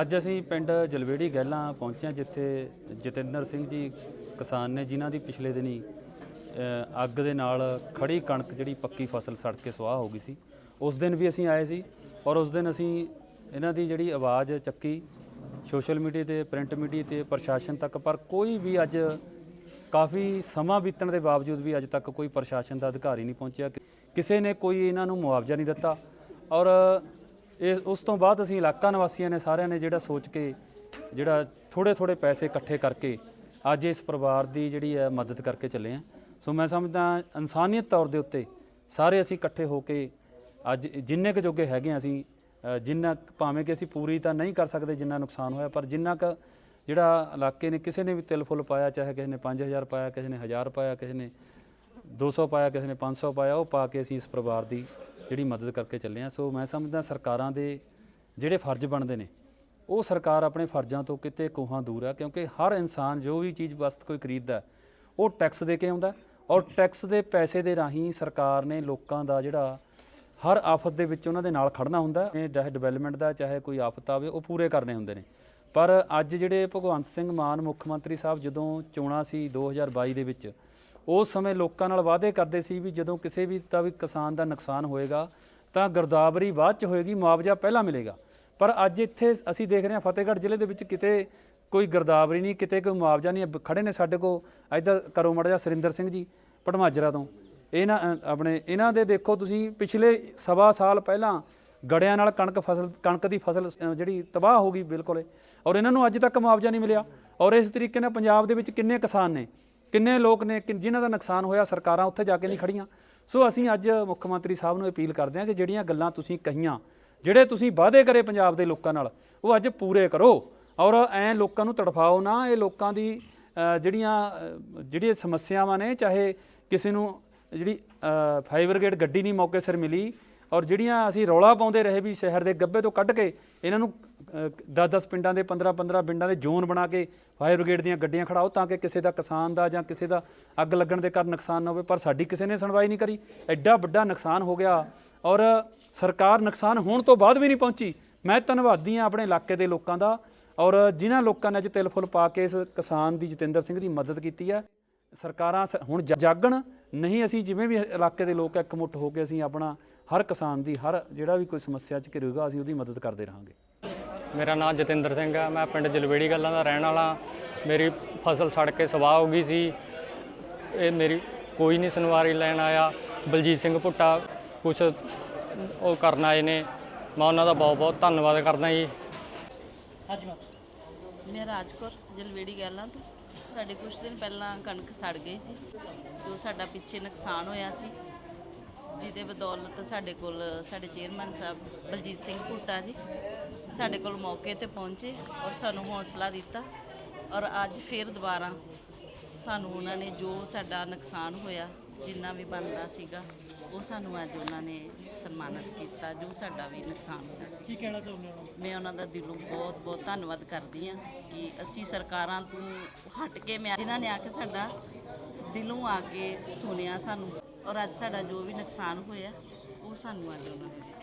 ਅੱਜ ਅਸੀਂ ਪਿੰਡ ਜਲਵੇੜੀ ਗਹਿਲਾਂ ਪਹੁੰਚੇ ਹਾਂ, ਜਿੱਥੇ ਜਤਿੰਦਰ ਸਿੰਘ ਜੀ ਕਿਸਾਨ ਨੇ, ਜਿਨ੍ਹਾਂ ਦੀ ਪਿਛਲੇ ਦਿਨੀ ਅੱਗ ਦੇ ਨਾਲ ਖੜੀ ਕਣਕ ਜਿਹੜੀ ਪੱਕੀ ਫਸਲ ਸੜ ਕੇ ਸੁਆਹ ਹੋ ਗਈ ਸੀ। ਉਸ ਦਿਨ ਵੀ ਅਸੀਂ ਆਏ ਸੀ ਔਰ ਉਸ ਦਿਨ ਅਸੀਂ ਇਹਨਾਂ ਦੀ ਜਿਹੜੀ ਆਵਾਜ਼ ਚੱਕੀ ਸੋਸ਼ਲ ਮੀਡੀਆ ਤੇ, ਪ੍ਰਿੰਟ ਮੀਡੀਆ ਤੇ, ਪ੍ਰਸ਼ਾਸਨ ਤੱਕ। ਪਰ ਕੋਈ ਵੀ ਅੱਜ ਕਾਫੀ ਸਮਾਂ ਬੀਤਣ ਦੇ ਬਾਵਜੂਦ ਵੀ ਅੱਜ ਤੱਕ ਕੋਈ ਪ੍ਰਸ਼ਾਸਨ ਦਾ ਅਧਿਕਾਰੀ ਨਹੀਂ ਪਹੁੰਚਿਆ। ਕਿਸੇ ਨੇ ਕੋਈ ਇਹਨਾਂ ਨੂੰ ਮੁਆਵਜ਼ਾ ਨਹੀਂ ਦਿੱਤਾ ਔਰ ਇਹ ਉਸ ਤੋਂ ਬਾਅਦ ਅਸੀਂ ਇਲਾਕਾ ਨਿਵਾਸੀਆਂ ਨੇ ਸਾਰਿਆਂ ਨੇ ਜਿਹੜਾ ਸੋਚ ਕੇ, ਜਿਹੜਾ ਥੋੜੇ ਥੋੜੇ ਪੈਸੇ ਇਕੱਠੇ ਕਰਕੇ ਅੱਜ ਇਸ ਪਰਿਵਾਰ ਦੀ ਜਿਹੜੀ ਹੈ ਮਦਦ ਕਰਕੇ ਚੱਲੇ ਆ ਸੋ ਮੈਂ ਸਮਝਦਾ ਇਨਸਾਨੀਅਤ ਤੌਰ ਦੇ ਉੱਤੇ ਸਾਰੇ ਅਸੀਂ ਇਕੱਠੇ ਹੋ ਕੇ ਅੱਜ ਜਿੰਨੇ ਕੁ ਜੋਗੇ ਹੈਗੇ ਹਾਂ ਅਸੀਂ ਜਿੰਨਾ ਭਾਵੇਂ ਕਿ ਅਸੀਂ ਪੂਰੀ ਤਾਂ ਨਹੀਂ ਕਰ ਸਕਦੇ ਜਿੰਨਾ ਨੁਕਸਾਨ ਹੋਇਆ, ਪਰ ਜਿੰਨਾ ਕੁ ਜਿਹੜਾ ਇਲਾਕੇ ਨੇ ਕਿਸੇ ਨੇ ਵੀ ਤਿਲ ਫੁੱਲ ਪਾਇਆ, ਚਾਹੇ ਕਿਸੇ ਨੇ 5000 ਪਾਇਆ, ਕਿਸੇ ਨੇ 1000 ਪਾਇਆ, ਕਿਸੇ ਨੇ 200 ਪਾਇਆ, ਕਿਸੇ ਨੇ 500 ਪਾਇਆ, ਉਹ ਪਾ ਕੇ ਅਸੀਂ ਇਸ ਪਰਿਵਾਰ ਦੀ ਜਿਹੜੀ ਮਦਦ ਕਰਕੇ ਚੱਲੇ ਹਾਂ ਸੋ ਮੈਂ ਸਮਝਦਾ ਸਰਕਾਰਾਂ ਦੇ ਜਿਹੜੇ ਫਰਜ਼ ਬਣਦੇ ਨੇ, ਉਹ ਸਰਕਾਰ ਆਪਣੇ ਫਰਜ਼ਾਂ ਤੋਂ ਕਿਤੇ ਕੋਹਾਂ ਦੂਰ ਹੈ ਕਿਉਂਕਿ ਹਰ ਇਨਸਾਨ ਜੋ ਵੀ ਚੀਜ਼ ਵਸਤ ਕੋਈ ਖਰੀਦਦਾ, ਉਹ ਟੈਕਸ ਦੇ ਕੇ ਆਉਂਦਾ। ਔਰ ਟੈਕਸ ਦੇ ਪੈਸੇ ਦੇ ਰਾਹੀਂ ਸਰਕਾਰ ਨੇ ਲੋਕਾਂ ਦਾ ਜਿਹੜਾ ਹਰ ਆਫਤ ਦੇ ਵਿੱਚ ਉਹਨਾਂ ਦੇ ਨਾਲ ਖੜਨਾ ਹੁੰਦਾ। ਚਾਹੇ ਡਿਵੈਲਪਮੈਂਟ ਦਾ, ਚਾਹੇ ਕੋਈ ਆਫਤ ਆਵੇ, ਉਹ ਪੂਰੇ ਕਰਨੇ ਹੁੰਦੇ ਨੇ। ਪਰ ਅੱਜ ਜਿਹੜੇ ਭਗਵੰਤ ਸਿੰਘ ਮਾਨ ਮੁੱਖ ਮੰਤਰੀ ਸਾਹਿਬ ਜਦੋਂ ਚੋਣਾਂ ਸੀ 2022 ਦੇ ਵਿੱਚ ਉਸ ਸਮੇਂ ਲੋਕਾਂ ਨਾਲ ਵਾਅਦੇ ਕਰਦੇ ਸੀ ਵੀ ਜਦੋਂ ਕਿਸੇ ਵੀ ਤਾਂ ਵੀ ਕਿਸਾਨ ਦਾ ਨੁਕਸਾਨ ਹੋਏਗਾ, ਤਾਂ ਗਰਦਾਵਰੀ ਬਾਅਦ ਚ ਹੋਏਗੀ, ਮੁਆਵਜ਼ਾ ਪਹਿਲਾਂ ਮਿਲੇਗਾ। ਪਰ ਅੱਜ ਇੱਥੇ ਅਸੀਂ ਦੇਖ ਰਹੇ ਹਾਂ ਫਤਿਹਗੜ੍ਹ ਜ਼ਿਲ੍ਹੇ ਦੇ ਵਿੱਚ ਕਿਤੇ ਕੋਈ ਗਰਦਾਵਰੀ ਨਹੀਂ, ਕਿਤੇ ਕੋਈ ਮੁਆਵਜ਼ਾ ਨਹੀਂ, ਅਬ ਖੜੇ ਨੇ ਸਾਡੇ ਕੋ ਇੱਧਰ ਕਰੋ ਮੜਾ ਜਾ ਸੁਰਿੰਦਰ ਸਿੰਘ ਜੀ, ਪਟਮਾਜਰਾ ਤੋਂ। ਇਹਨਾਂ ਆਪਣੇ, ਇਹਨਾਂ ਦੇ ਦੇਖੋ ਤੁਸੀਂ, ਪਿਛਲੇ ਸਵਾ ਸਾਲ ਪਹਿਲਾਂ ਗੜਿਆਂ ਨਾਲ ਕਣਕ ਫਸਲ, ਕਣਕ ਦੀ ਫਸਲ ਜਿਹੜੀ ਤਬਾਹ ਹੋ ਗਈ ਬਿਲਕੁਲ ਔਰ ਇਹਨਾਂ ਨੂੰ ਅੱਜ ਤੱਕ ਮੁਆਵਜ਼ਾ ਨਹੀਂ ਮਿਲਿਆ। ਔਰ ਇਸ ਤਰੀਕੇ ਨਾਲ ਪੰਜਾਬ ਦੇ ਵਿੱਚ ਕਿੰਨੇ ਕਿਸਾਨ ਨੇ? ਕਿੰਨੇ ਲੋਕ ਨੇ, ਕਿ ਜਿਨ੍ਹਾਂ ਦਾ ਨੁਕਸਾਨ ਹੋਇਆ, ਸਰਕਾਰਾਂ ਉੱਥੇ ਜਾ ਕੇ ਨਹੀਂ ਖੜੀਆਂ। ਸੋ ਅਸੀਂ ਅੱਜ ਮੁੱਖ ਮੰਤਰੀ ਸਾਹਿਬ ਨੂੰ ਅਪੀਲ ਕਰਦੇ ਹਾਂ ਕਿ ਜਿਹੜੀਆਂ ਗੱਲਾਂ ਤੁਸੀਂ ਕਹੀਆਂ, ਜਿਹੜੇ ਤੁਸੀਂ ਵਾਅਦੇ ਕਰੇ ਪੰਜਾਬ ਦੇ ਲੋਕਾਂ ਨਾਲ, ਉਹ ਅੱਜ ਪੂਰੇ ਕਰੋ। ਔਰ ਐ ਲੋਕਾਂ ਨੂੰ ਤੜਫਾਓ ਨਾ, ਇਹ ਲੋਕਾਂ ਦੀ ਜਿਹੜੀਆਂ ਜਿਹੜੀਆਂ ਸਮੱਸਿਆਵਾਂ ਨੇ, ਚਾਹੇ ਕਿਸੇ ਨੂੰ ਜਿਹੜੀ ਫਾਇਰ ਬ੍ਰਿਗੇਡ ਗੱਡੀ ਨਹੀਂ ਮੌਕੇ ਸਿਰ ਮਿਲੀ, ਔਰ ਜਿਹੜੀਆਂ ਅਸੀਂ ਰੌਲਾ ਪਾਉਂਦੇ ਰਹੇ ਵੀ ਸ਼ਹਿਰ ਦੇ ਗੱਬੇ ਤੋਂ ਕੱਢ ਕੇ ਇਹਨਾਂ ਨੂੰ 10-10 ਪਿੰਡਾਂ ਦੇ 15-15 ਪਿੰਡਾਂ ਦੇ ਜ਼ੋਨ ਬਣਾ ਕੇ ਫਾਇਰ ਬ੍ਰਿਗੇਡ ਦੀਆਂ ਗੱਡੀਆਂ ਖੜਾਓ ਤਾਂ ਕਿ ਕਿਸੇ ਦਾ ਕਿਸਾਨ ਦਾ ਜਾਂ ਕਿਸੇ ਦਾ ਅੱਗ ਲੱਗਣ ਦੇ ਕਾਰਨ ਨੁਕਸਾਨ ਨਾ ਹੋਵੇ, ਪਰ ਸਾਡੀ ਕਿਸੇ ਨੇ ਸੁਣਵਾਈ ਨਹੀਂ ਕਰੀ। ਐਡਾ ਵੱਡਾ ਨੁਕਸਾਨ ਹੋ ਗਿਆ ਔਰ ਸਰਕਾਰ ਨੁਕਸਾਨ ਹੋਣ ਤੋਂ ਬਾਅਦ ਵੀ ਨਹੀਂ ਪਹੁੰਚੀ। ਮੈਂ ਧੰਨਵਾਦੀ ਹਾਂ ਆਪਣੇ ਇਲਾਕੇ ਦੇ ਲੋਕਾਂ ਦਾ ਔਰ ਜਿਨ੍ਹਾਂ ਲੋਕਾਂ ਨੇ ਅੱਜ ਤਿਲ ਫੁੱਲ ਪਾ ਕੇ ਇਸ ਕਿਸਾਨ ਦੀ ਜਤਿੰਦਰ ਸਿੰਘ ਦੀ ਮਦਦ ਕੀਤੀ ਹੈ। ਸਰਕਾਰਾਂ ਸ- ਹੁਣ ਜ- ਜਾਗਣ, ਨਹੀਂ ਅਸੀਂ ਜਿਵੇਂ ਵੀ ਇਲਾਕੇ ਦੇ ਲੋਕ ਇੱਕ ਮੁੱਠ ਹੋ ਕੇ ਅਸੀਂ ਆਪਣਾ ਹਰ ਕਿਸਾਨ ਦੀ, ਹਰ ਜਿਹੜਾ ਵੀ ਕੋਈ ਸਮੱਸਿਆ ਚ ਘਿਰੂਗਾ ਅਸੀਂ ਉਹਦੀ ਮਦਦ ਕਰਦੇ ਰਹਾਂਗੇ। ਮੇਰਾ ਨਾਮ ਜਤਿੰਦਰ ਸਿੰਘ ਹੈ ਮੈਂ ਪਿੰਡ ਜਲਵੇੜੀ ਗੱਲਾਂ ਦਾ ਰਹਿਣ ਵਾਲਾ ਮੇਰੀ ਫਸਲ ਸੜ ਕੇ ਸਵਾਹ ਹੋ ਗਈ ਸੀ। ਇਹ ਮੇਰੀ ਕੋਈ ਨਹੀਂ ਸੁਨਵਾਰੀ ਲੈਣ ਆਇਆ। ਬਲਜੀਤ ਸਿੰਘ ਭੁੱਟਾ ਕੁਛ ਉਹ ਕਰਨ ਆਏ ਨੇ। ਮੈਂ ਉਹਨਾਂ ਦਾ ਬਹੁਤ ਬਹੁਤ ਧੰਨਵਾਦ ਕਰਦਾ ਜੀ। ਮੈਂ ਰਾਜਕੌਰ, ਜਲਵੇੜੀ ਗੈਲਾਂ ਤੋਂ। ਸਾਡੇ ਕੁਝ ਦਿਨ ਪਹਿਲਾਂ ਕਣਕ ਸੜ ਗਈ ਸੀ। ਜੋ ਸਾਡਾ ਪਿੱਛੇ ਨੁਕਸਾਨ ਹੋਇਆ ਸੀ, ਜਿਹਦੇ ਬਦੌਲਤ ਸਾਡੇ ਕੋਲ ਸਾਡੇ ਚੇਅਰਮੈਨ ਸਾਹਿਬ ਬਲਜੀਤ ਸਿੰਘ ਭੁੱਟਾ ਜੀ ਸਾਡੇ ਕੋਲ ਮੌਕੇ ਤੇ ਪਹੁੰਚੇ ਔਰ ਸਾਨੂੰ ਹੌਸਲਾ ਦਿੱਤਾ ਔਰ ਅੱਜ ਫਿਰ ਦੁਬਾਰਾ ਸਾਨੂੰ ਉਹਨਾਂ ਨੇ ਜੋ ਸਾਡਾ ਨੁਕਸਾਨ ਹੋਇਆ ਜਿੰਨਾ ਵੀ ਬਣਦਾ ਸੀਗਾ ਉਹ ਸਾਨੂੰ ਅੱਜ ਉਹਨਾਂ ਨੇ ਸਨਮਾਨਿਤ ਕੀਤਾ ਜੋ ਸਾਡਾ ਵੀ ਨੁਕਸਾਨ ਹੋਇਆ ਸੀ। ਕੀ ਕਹਿਣਾ ਚਾਹੁੰਦੇ ਹੋ? ਮੈਂ ਉਹਨਾਂ ਦਾ ਦਿਲੋਂ ਬਹੁਤ ਬਹੁਤ ਧੰਨਵਾਦ ਕਰਦੀ ਹਾਂ ਕਿ ਅਸੀਂ ਸਰਕਾਰਾਂ ਤੋਂ ਹਟ ਕੇ ਮੈਂ ਜਿਨ੍ਹਾਂ ਨੇ ਆ ਕੇ ਸਾਡਾ ਦਿਲੋਂ ਆ ਕੇ ਸੁਣਿਆ ਸਾਨੂੰ ਔਰ ਅੱਜ ਸਾਡਾ ਜੋ ਵੀ ਨੁਕਸਾਨ ਹੋਇਆ ਉਹ ਸਾਨੂੰ ਅੱਜ ਉਹਨਾਂ ਨੇ